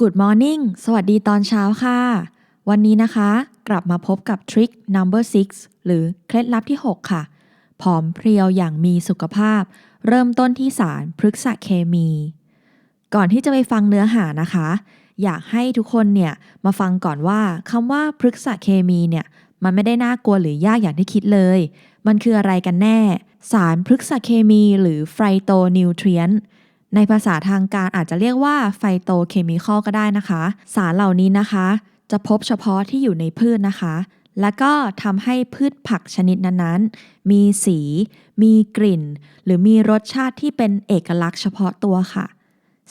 Good Morning สวัสดีตอนเช้าค่ะ วันนี้นะคะ กลับมาพบกับ Trick Number 6 หรือเคล็ดลับที่ 6 ค่ะ ผอมเพรียวอย่างมีสุขภาพ เริ่มต้นที่สารพฤกษเคมี ก่อนที่จะไปฟังเนื้อหานะคะ อยากให้ทุกคนเนี่ยมาฟังก่อนว่าคำว่าพฤกษเคมีเนี่ยมันไม่ได้น่ากลัวหรือยากอย่างที่คิดเลย มันคืออะไรกันแน่ สารพฤกษเคมีหรือไฟโตนิวเทรียน ในภาษาทางการอาจจะเรียกว่าไฟโตเคมีคอลก็ได้นะคะ สารเหล่านี้นะคะ จะพบเฉพาะที่อยู่ในพืชนะคะ และก็ทำให้พืชผักชนิดนั้นๆ มีสี มีกลิ่น หรือมีรสชาติที่เป็นเอกลักษณ์เฉพาะตัวค่ะ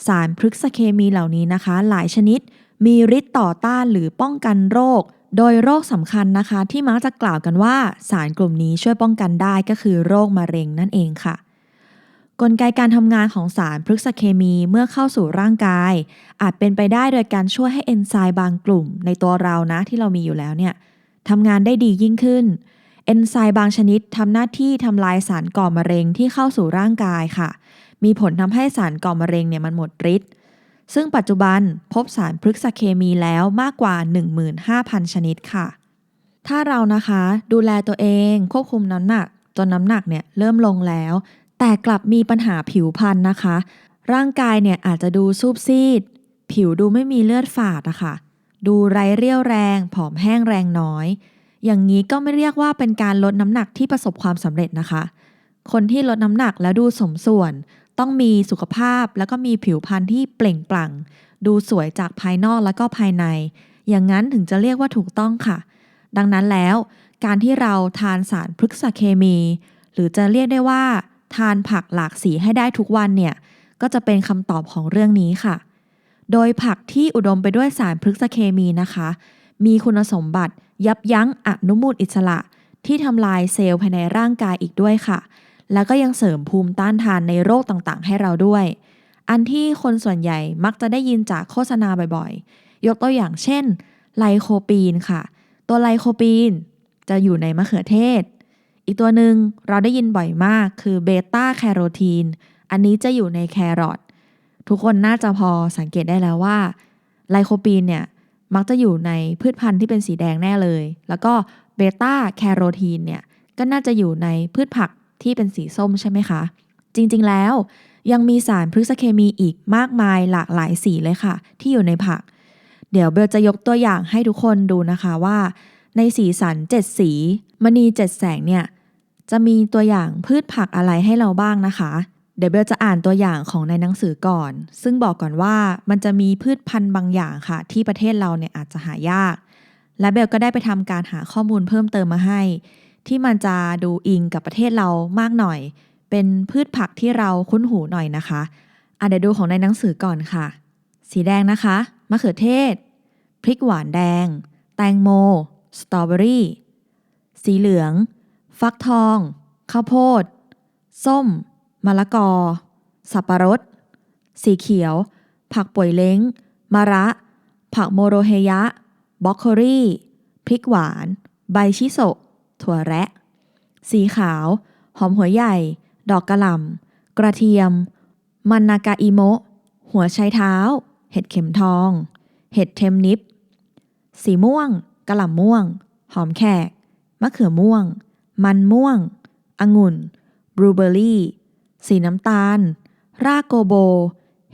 สารพฤกษเคมีเหล่านี้นะคะ หลายชนิด มีฤทธิ์ต่อต้านหรือป้องกันโรค โดยโรคสำคัญนะคะ ที่มักจะกล่าวกันว่า สารกลุ่มนี้ช่วยป้องกันได้ก็คือโรคมะเร็งนั่นเองค่ะ กลไกการทำงานของสารพฤกษเคมีเมื่อเข้าสู่ร่างกาย อาจเป็นไปได้โดยการช่วยให้เอนไซม์บางกลุ่ม ในตัวเรานะที่เรามีอยู่แล้วเนี่ยทำงานได้ดียิ่งขึ้น เอนไซม์บางชนิดทำหน้าที่ทำลายสารก่อมะเร็งที่เข้าสู่ร่างกายค่ะ มีผลทำให้สารก่อมะเร็งเนี่ยมันหมดฤทธิ์ซึ่งปัจจุบันพบสารพฤกษเคมีแล้วมากกว่า 15,000 ชนิดค่ะ ถ้าเรานะคะดูแลตัวเองควบคุมน้ำหนักจนน้ำหนักเนี่ยเริ่มลงแล้ว แต่กลับมีปัญหาผิวพรรณนะคะ ร่างกายเนี่ยอาจจะดูซูบซีด ผิวดูไม่มีเลือดฝาดอะค่ะ ดูไร้เรี่ยวแรง ผอมแห้งแรงน้อย อย่างนี้ก็ไม่เรียกว่าเป็นการลดน้ำหนักที่ประสบความสำเร็จนะคะ คนที่ลดน้ำหนักแล้วดูสมส่วน ต้องมีสุขภาพแล้วก็มีผิวพรรณที่เปล่งปลั่ง ดูสวยจากภายนอกแล้วก็ภายใน อย่างนั้นถึงจะเรียกว่าถูกต้องค่ะ ดังนั้นแล้ว การที่เราทานสารพฤกษเคมี หรือจะเรียกได้ว่า ทานผักหลากสีให้ได้ทุกวันเนี่ยก็จะเป็นคำตอบของเรื่องนี้ค่ะ โดยผักที่อุดมไปด้วยสารพฤกษเคมีนะคะ มีคุณสมบัติยับยั้งอนุมูลอิสระ ที่ทำลายเซลล์ภายในร่างกายอีกด้วยค่ะ แล้วก็ยังเสริมภูมิต้านทานในโรคต่างๆ ให้เราด้วย อันที่คนส่วนใหญ่มักจะได้ยินจากโฆษณาบ่อยๆ ยกตัวอย่างเช่น ไลโคปีนค่ะ ตัวไลโคปีนจะอยู่ในมะเขือเทศ อีกตัวหนึ่งเราได้ยินบ่อยมากคือเบต้าแคโรทีน อันนี้จะอยู่ในแครอททุกคนน่าจะพอสังเกตได้แล้วว่าไลโคปีนเนี่ยมักจะอยู่ในพืชพันธุ์ที่เป็นสีแดงแน่เลย แล้วก็เบต้าแคโรทีนเนี่ยก็น่าจะอยู่ในพืชผักที่เป็นสีส้มใช่ไหมคะ จริงๆแล้วยังมีสารพฤกษเคมีอีกมากมายหลากหลายสีเลยค่ะ ที่อยู่ในผัก เดี๋ยวเบลจะยกตัวอย่างให้ทุกคนดูนะคะว่า ในสีสันเจ็ดสีมณีเจ็ดแสงเนี่ยจะมีตัวอย่างพืชผักอะไรให้เราบ้างนะคะ เดี๋ยวเบลจะอ่านตัวอย่างของในหนังสือก่อน ซึ่งบอกก่อนว่ามันจะมีพืชพันธุ์บางอย่างค่ะ ที่ประเทศเราเนี่ยอาจจะหายาก และเบลก็ได้ไปทำการหาข้อมูลเพิ่มเติมมาให้ ที่มันจะดูอิงกับประเทศเรามากหน่อย เป็นพืชผักที่เราคุ้นหูหน่อยนะคะอะเดี๋ยวดูของในหนังสือก่อนค่ะ สีแดงนะคะมะเขือเทศ พริกหวานแดง แตงโม สตรอเบอรี่ สีเหลือง ฟักทอง ข้าวโพด ส้ม มะละกอ สับปะรด สีเขียว ผักป่วยเล้ง มะระ ผักโมโรเฮยะ บล็อกโครี่ พริกหวาน ใบชิโซะ ถั่วแระ สีขาว หอมหัวใหญ่ ดอกกระหล่ำ กระเทียม มันนากาอิโมะ หัวไชเท้า เห็ดเข็มทอง เห็ดเทมนิป สีม่วง กระหล่ำม่วง หอมแขก มะเขือม่วง มันม่วง องุ่น บลูเบอร์รี่ สีน้ำตาล รากโกโบ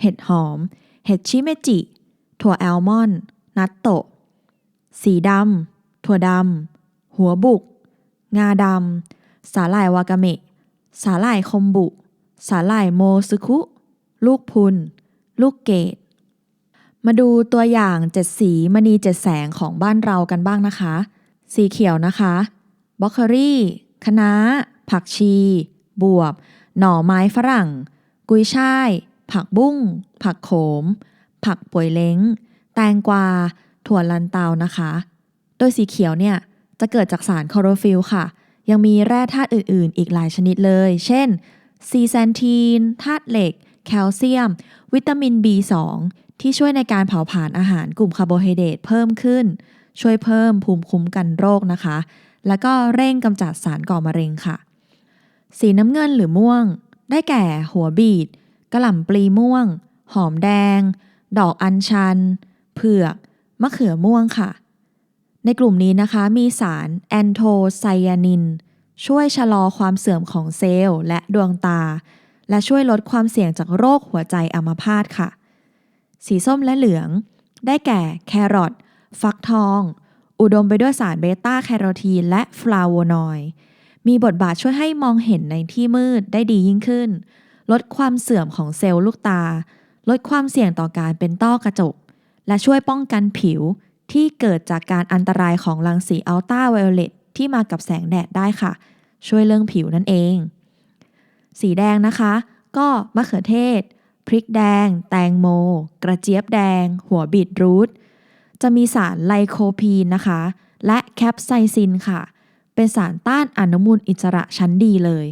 เห็ดหอม เห็ดชิเมจิ ถั่วแอลมอนด์นัตโตะ สีดำ ถั่วดำ หัวบุก งาดำ สาหร่ายวากาเมะ สาหร่ายคมบุ สาหร่ายโมซึคุ ลูกพุน ลูกเกด มาดูตัวอย่างเจ็ดสีมณีเจ็ดแสงของบ้านเรากันบ้างนะคะ สีเขียวนะคะบล็อกเกอรี่คะน้า ผักชี บวบ หน่อไม้ฝรั่ง กุยช่าย ผักบุ้ง ผักโขม ผักป่วยเล้ง แตงกวา ถั่วลันเตานะคะ โดยสีเขียวเนี่ย จะเกิดจากสารคลอโรฟิลค่ะ ยังมีแร่ธาตุอื่น ๆ อีกหลายชนิดเลย เช่นซีแซนทีนธาตุเหล็ก แคลเซียม วิตามิน B2 ที่ช่วยในการเผาผลาญอาหารกลุ่มคาร์โบไฮเดรตเพิ่มขึ้น ช่วยเพิ่มภูมิคุ้มกันโรคนะคะ แล้วก็เร่งกำจัดสารก่อมะเร็งค่ะ สีน้ำเงินหรือม่วง ได้แก่หัวบีดกระหล่ำปลีม่วง หอมแดง ดอกอัญชัน เผือก มะเขือม่วงค่ะ ในกลุ่มนี้นะคะมีสารแอนโทไซยานิน ช่วยชะลอความเสื่อมของเซลล์และดวงตา และช่วยลดความเสี่ยงจากโรคหัวใจอัมพาตค่ะ สีส้มและเหลือง ได้แก่แครอทฟักทอง อุดมไปด้วยสารเบต้าแคโรทีนและฟลาโวนอยด์มีบทบาทช่วยให้มองเห็นในที่มืดได้ดียิ่งขึ้น ลดความเสื่อมของเซลล์ลูกตา ลดความเสี่ยงต่อการเป็นต้อกระจก และช่วยป้องกันผิวที่เกิดจากการอันตรายของรังสีอัลตราไวโอเลตที่มากับแสงแดดได้ค่ะ ช่วยเรื่องผิวนั่นเอง สีแดงนะคะ ก็มะเขือเทศ พริกแดง แตงโม กระเจี๊ยบแดง หัวบีทรูทจะมีสารไลโคพีนนะคะ และแคปไซซินค่ะ เป็นสารต้านอนุมูลอิสระชั้นดีเลย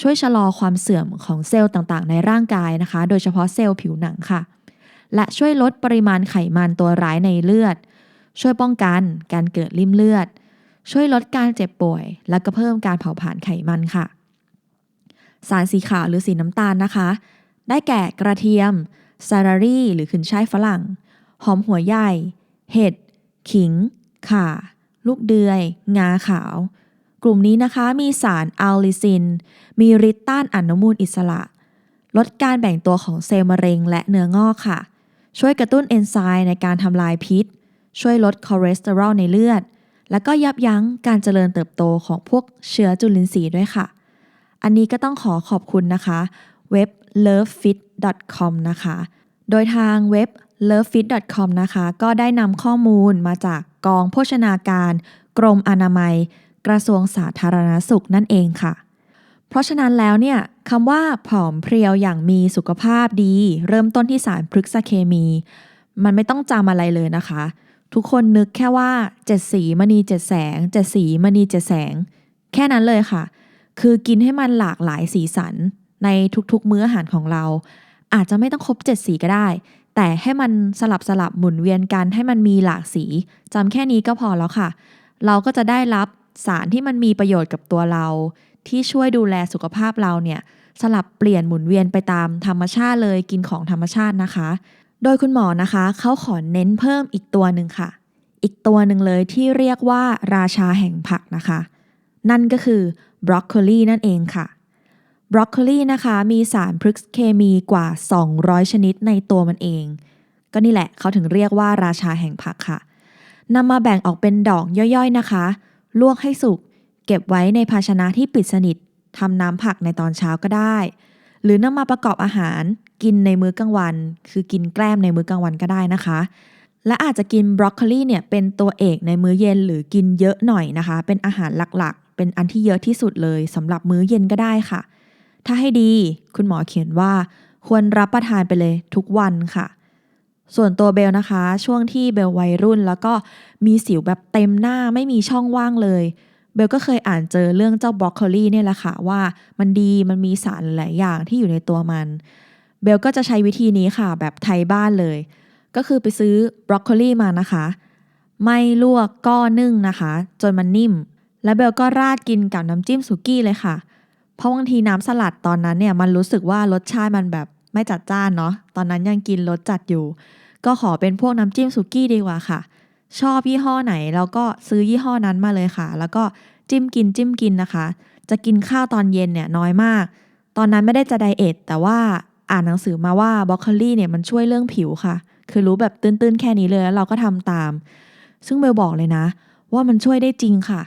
ช่วยชะลอความเสื่อมของเซลล์ต่างๆ ในร่างกายนะคะ โดยเฉพาะเซลล์ผิวหนังค่ะ และช่วยลดปริมาณไขมันตัวร้ายในเลือด ช่วยป้องกันการเกิดริ่มเลือด ช่วยลดการเจ็บป่วย และก็เพิ่มการเผาผลาญไขมันค่ะ สารสีขาวหรือสีน้ำตาลนะคะ ได้แก่กระเทียมซารารี่หรือขึ้นช่ายฝรั่ง หอมหัวใหญ่ เห็ด ขิง ข่า ลูกเดือย งาขาว กลุ่มนี้นะคะมีสารอัลลิซิน มีฤทธิ์ต้านอนุมูลอิสระ ลดการแบ่งตัวของเซลล์มะเร็งและเนื้องอกค่ะ ช่วยกระตุ้นเอนไซม์ในการทำลายพิษ ช่วยลดคอเลสเตอรอลในเลือด แล้วก็ยับยั้งการเจริญเติบโตของพวกเชื้อจุลินทรีย์ด้วยค่ะ อันนี้ก็ต้องขอขอบคุณนะคะ เว็บ lovefit.com นะคะ โดยทางเว็บ lovefit.com นะคะ ก็ได้นำข้อมูลมาจากกองโภชนาการ กรมอนามัย กระทรวงสาธารณสุขนั่นเองค่ะ เพราะฉะนั้นแล้วเนี่ยคำว่าผอมเพรียวอย่างมีสุขภาพดี เริ่มต้นที่สารพฤกษเคมี มันไม่ต้องจำอะไรเลยนะคะ ทุกคนนึกแค่ว่าเจ็ดสีมณีเจ็ดแสงเจ็ดสีมณีเจ็ดแสง แค่นั้นเลยค่ะ คือกินให้มันหลากหลายสีสัน ในทุกๆ มื้ออาหารของเรา อาจจะไม่ต้องครบเจ็ดสีก็ได้ แต่ให้มันสลับสลับหมุนเวียนกันให้มันมีหลากสีจำแค่นี้ก็พอแล้วค่ะ เราก็จะได้รับสารที่มันมีประโยชน์กับตัวเรา ที่ช่วยดูแลสุขภาพเราเนี่ยสลับเปลี่ยนหมุนเวียนไปตามธรรมชาติเลยกินของธรรมชาตินะคะ โดยคุณหมอนะคะเขาขอเน้นเพิ่มอีกตัวหนึ่งค่ะ อีกตัวหนึ่งเลยที่เรียกว่าราชาแห่งผักนะคะ นั่นก็คือบรอกโคลีนั่นเองค่ะ บรอกโคลีนะคะมีสารพฤกษเคมีกว่า 200 ชนิดในตัวมันเอง ก็นี่แหละเขาถึงเรียกว่าราชาแห่งผักค่ะนำมาแบ่งออกเป็นดอกย่อยๆนะคะ ลวกให้สุก เก็บไว้ในภาชนะที่ปิดสนิททำน้ำผักในตอนเช้าก็ได้ หรือนำมาประกอบอาหารกินในมื้อกลางวัน คือกินแกล้มในมื้อกลางวันก็ได้นะคะ และอาจจะกินบรอกโคลีเนี่ยเป็นตัวเอกในมื้อเย็นหรือกินเยอะหน่อยนะคะ เป็นอาหารหลักๆ เป็นอันที่เยอะที่สุดเลยสำหรับมื้อเย็นก็ได้ค่ะ ถ้าให้ดี คุณหมอเขียนว่า ควรรับประทานไปเลยทุกวันค่ะ ส่วนตัวเบลนะคะ ช่วงที่เบลวัยรุ่น แล้วก็มีสิวแบบเต็มหน้าไม่มีช่องว่างเลยเบลก็เคยอ่านเจอเรื่องเจ้าบรอกโคลีเนี่ยแหละค่ะว่ามันดีมันมีสารหลายอย่างที่อยู่ในตัวมัน เบลก็จะใช้วิธีนี้ค่ะแบบไทยบ้านเลย ก็คือไปซื้อบรอกโคลีมานะคะ ไม่ลวกก็นึ่งนะคะ จนมันนิ่ม แล้วเบลก็ราดกินกับน้ำจิ้มสุกี้เลยค่ะ เพราะบางทีน้ำสลัดตอนนั้นเนี่ยมันรู้สึกว่ารสชาติมันแบบไม่จัดจ้านเนาะตอนนั้นยังกินรสจัดอยู่ ก็ขอเป็นพวกน้ำจิ้มสุกี้ดีกว่าค่ะ ชอบยี่ห้อไหนเราก็ซื้อยี่ห้อนั้นมาเลยค่ะ แล้วก็จิ้มกินจิ้มกินนะคะ จะกินข้าวตอนเย็นเนี่ยน้อยมาก ตอนนั้นไม่ได้จะไดเอทแต่ว่าอ่านหนังสือมาว่าบรอกโคลี่เนี่ยมันช่วยเรื่องผิวค่ะ คือรู้แบบตื้นๆแค่นี้เลยแล้วเราก็ทำตาม ซึ่งเบลบอกเลยนะ ว่ามันช่วยได้จริงค่ะ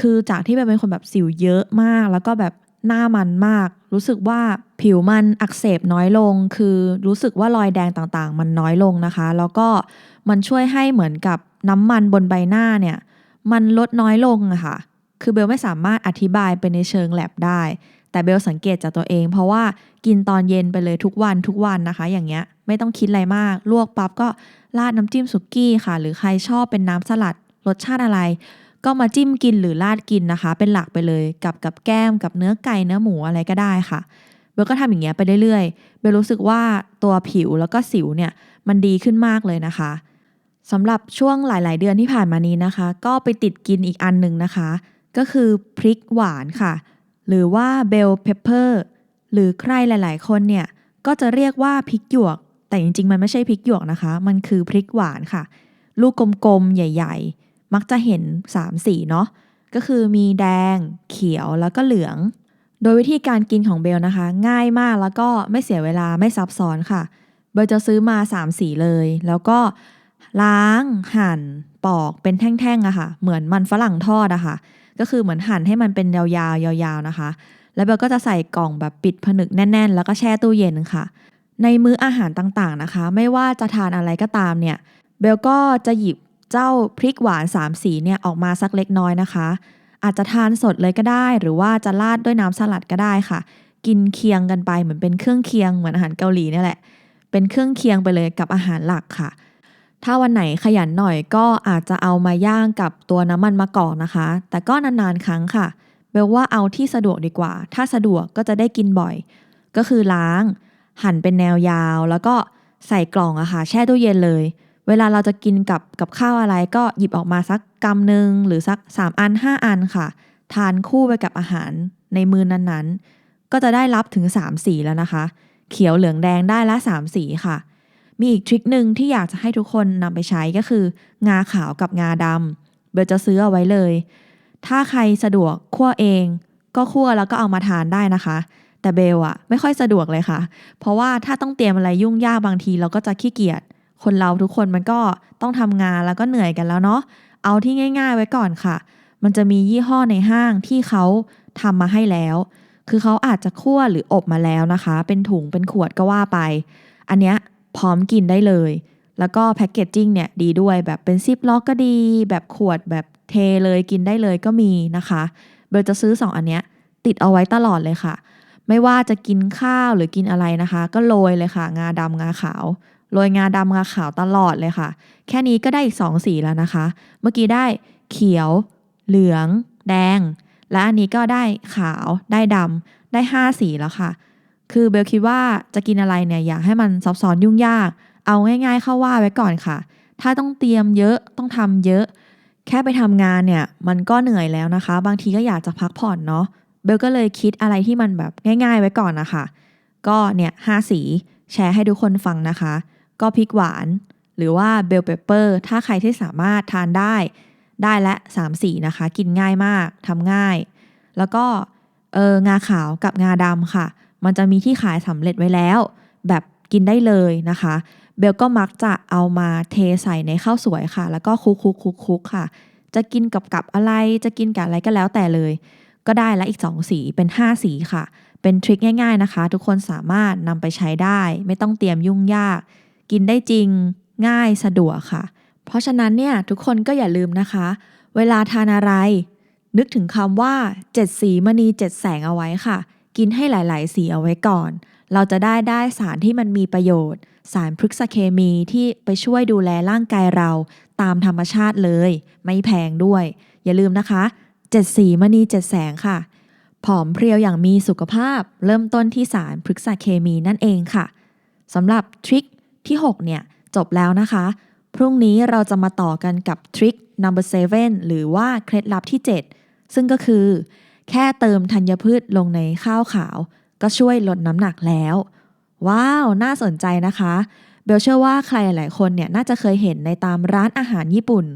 คือจากที่เบลเป็นคนแบบสิวเยอะมาก แล้วก็แบบ หน้ามันมาก รู้สึกว่าผิวมันอักเสบน้อยลง คือรู้สึกว่ารอยแดงต่างๆ มันน้อยลงนะคะ แล้วก็มันช่วยให้เหมือนกับน้ำมันบนใบหน้าเนี่ย มันลดน้อยลงอะค่ะ คือเบลไม่สามารถอธิบายไปในเชิงแลบได้ แต่เบลสังเกตจากตัวเอง เพราะว่ากินตอนเย็นไปเลยทุกวันทุกวันนะคะ อย่างเงี้ยไม่ต้องคิดอะไรมาก ลวกปั๊บก็ราดน้ำจิ้มสุกี้ค่ะ หรือใครชอบเป็นน้ำสลัดรสชาติอะไร ก็มาจิ้มกินหรือราดกินนะคะ เป็นหลักไปเลยกับกับแก้มกับเนื้อไก่เนื้อหมูอะไรก็ได้ค่ะเบลก็ทำอย่างเงี้ยไปเรื่อยๆ เบลรู้สึกว่าตัวผิวแล้วก็สิวเนี่ยมันดีขึ้นมากเลยนะคะสำหรับช่วงหลาย ๆ เดือนที่ผ่านมานี้นะคะ ก็ไปติดกินอีกอันหนึ่งนะคะ ก็คือพริกหวานค่ะ หรือว่าเบลเพปเปอร์หรือใครหลาย ๆ คนเนี่ยก็จะเรียกว่าพริกหยวก แต่แต่จริง ๆ มันไม่ใช่พริกหยวกนะคะ มันคือพริกหวานค่ะ ลูกกลม ๆ ใหญ่ ๆ มักจะเห็น 3 สีเนาะก็คือมีแดง เขียวแล้วก็เหลือง โดยวิธีการกินของเบลนะคะ ง่ายมากแล้วก็ไม่เสียเวลาไม่ซับซ้อนค่ะ เบลจะซื้อมา 3 สีเลย แล้วก็ล้างหั่นปอกเป็นแท่งๆอะค่ะ เหมือนมันฝรั่งทอดอะค่ะ ก็คือเหมือนหั่นให้มันเป็นยาวๆยาวๆนะคะ แล้วเบลก็จะใส่กล่องแบบปิดผนึกแน่น ๆ แล้วก็แช่ตู้เย็นค่ะ ในมื้ออาหารต่างๆนะคะ ไม่ว่าจะทานอะไรก็ตามเนี่ยเบลก็จะหยิบ เจ้าพริกหวานสามสีเนี่ยออกมาสักเล็กน้อยนะคะ อาจจะทานสดเลยก็ได้ หรือว่าจะราดด้วยน้ำสลัดก็ได้ค่ะ กินเคียงกันไปเหมือนเป็นเครื่องเคียงเหมือนอาหารเกาหลีนี่แหละ เป็นเครื่องเคียงไปเลยกับอาหารหลักค่ะ ถ้าวันไหนขยันหน่อยก็อาจจะเอามาย่างกับตัวน้ำมันมะกอกนะคะ แต่ก็นานๆครั้งค่ะเบลว่าเอาที่สะดวกดีกว่า ถ้าสะดวกก็จะได้กินบ่อย ก็คือล้าง หั่นเป็นแนวยาว แล้วก็ใส่กล่องอะค่ะแช่ตู้เย็นเลย เวลาเราจะกินกับกับข้าวอะไรก็หยิบออกมาสักกำหนึ่งหรือสัก 3 อัน 5 อันค่ะ ทานคู่ไปกับอาหารในมือนั้นๆ ก็จะได้รับถึง 3 สีแล้วนะคะ เขียวเหลืองแดงได้ละ3สีค่ะ มีอีกทริคหนึ่งที่อยากจะให้ทุกคนนำไปใช้ก็คือ งาขาวกับงาดำเบลจะซื้อเอาไว้เลย ถ้าใครสะดวกคั่วเอง ก็คั่วแล้วก็เอามาทานได้นะคะแต่เบลอะไม่ค่อยสะดวกเลยค่ะ เพราะว่าถ้าต้องเตรียมอะไรยุ่งยากบางทีเราก็จะขี้เกียจ คนเราทุกคนมันก็ต้องทำงานแล้วก็เหนื่อยกันแล้วเนาะเอาที่ง่าย ๆ ไว้ก่อนค่ะ มันจะมียี่ห้อในห้างที่เขาทำมาให้แล้ว คือเขาอาจจะคั่วหรืออบมาแล้วนะคะ เป็นถุงเป็นขวดก็ว่าไป อันเนี้ยพร้อมกินได้เลย แล้วก็แพคเกจจิ้งเนี่ยดีด้วยแบบเป็นซิปล็อกก็ดี แบบขวดแบบเทเลยกินได้เลยก็มีนะคะเบลจะซื้อ 2 อันเนี้ยติดเอาไว้ตลอดเลยค่ะ ไม่ว่าจะกินข้าวหรือกินอะไรนะคะ ก็โรยเลยค่ะ งาดำงาขาว โรยงาดำงาขาวตลอดเลยค่ะ แค่นี้ก็ได้อีก 2 สีแล้วนะคะ เมื่อกี้ได้เขียว เหลือง แดง และอันนี้ก็ได้ขาวได้ดำได้ 5 สีแล้วค่ะ คือเบลคิดว่าจะกินอะไรเนี่ยอยากให้มันซับซ้อนยุ่งยาก เอาง่ายๆเข้าว่าไว้ก่อนค่ะ ถ้าต้องเตรียมเยอะต้องทำเยอะ แค่ไปทำงานเนี่ยมันก็เหนื่อยแล้วนะคะ บางทีก็อยากจะพักผ่อนเนาะเบลก็เลยคิดอะไรที่มันแบบง่าย ๆ ไว้ก่อนนะคะ ก็เนี่ยห้าสีแชร์ให้ทุกคนฟังนะคะ ก็พริกหวาน หรือว่าเบลเปเปอร์ ถ้าใครที่สามารถทานได้ได้และ 3 สีนะคะ กินง่ายมากทำง่าย แล้วก็เอองาขาวกับงาดำค่ะ มันจะมีที่ขายสำเร็จไว้แล้ว แบบกินได้เลยนะคะ เบลก็มักจะเอามาเทใส่ในข้าวสวยค่ะ แล้วก็คุกคุกคุกคุกค่ะ จะกินกับกับอะไรจะกินกับอะไรก็แล้วแต่เลย ก็ได้ละอีก 2 สีเป็น 5 สีค่ะ เป็นทริคง่าย ๆนะคะ ทุกคนสามารถนำไปใช้ได้ ไม่ต้องเตรียมยุ่งยาก กินได้จริง ง่ายสะดวกค่ะ เพราะฉะนั้นเนี่ยทุกคนก็อย่าลืมนะคะ เวลาทานอะไร นึกถึงคำว่า7สีมณี7แสงเอาไว้ค่ะ กินให้หลาย ๆ สีเอาไว้ก่อน เราจะได้ได้สารที่มันมีประโยชน์ สารพฤกษเคมีที่ไปช่วยดูแลร่างกายเราตามธรรมชาติเลย ไม่แพงด้วย อย่าลืมนะคะ7สีมณี7แสงค่ะผอมเพรียวอย่างมีสุขภาพ เริ่มต้นที่สารพฤกษเคมีนั่นเองค่ะสำหรับทริค ที่ 6 เนี่ย จบแล้วนะคะ พรุ่งนี้เราจะมาต่อกันกับทริค number 7 หรือว่าเคล็ดลับที่ 7 ซึ่งก็คือ แค่เติมธัญพืชลงในข้าวขาว ก็ช่วยลดน้ำหนักแล้ว ว้าว น่าสนใจนะคะ เบลเชื่อว่าใครหลายคนเนี่ยน่าจะเคยเห็นในตามร้านอาหารญี่ปุ่น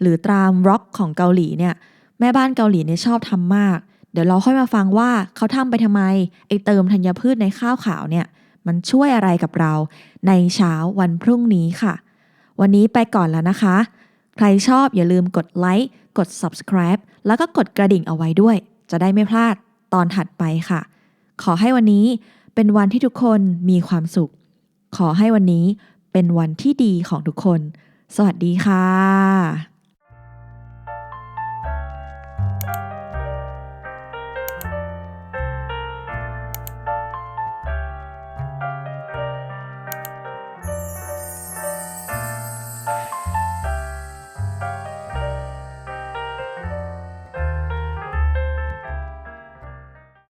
หรือตามร็อกของเกาหลีเนี่ยแม่บ้านเกาหลีเนี่ยชอบทำมาก เดี๋ยวเราค่อยมาฟังว่าเขาทำไปทำไมไอเติมธัญพืชในข้าวขาวเนี่ย มันช่วยอะไรกับเรา ในเช้าวันพรุ่งนี้ค่ะ วันนี้ไปก่อนแล้วนะคะ ใครชอบอย่าลืมกดไลค์กด subscribe แล้วก็กดกระดิ่งเอาไว้ด้วย จะได้ไม่พลาดตอนถัดไปค่ะ ขอให้วันนี้เป็นวันที่ทุกคนมีความสุข ขอให้วันนี้เป็นวันที่ดีของทุกคน สวัสดีค่ะ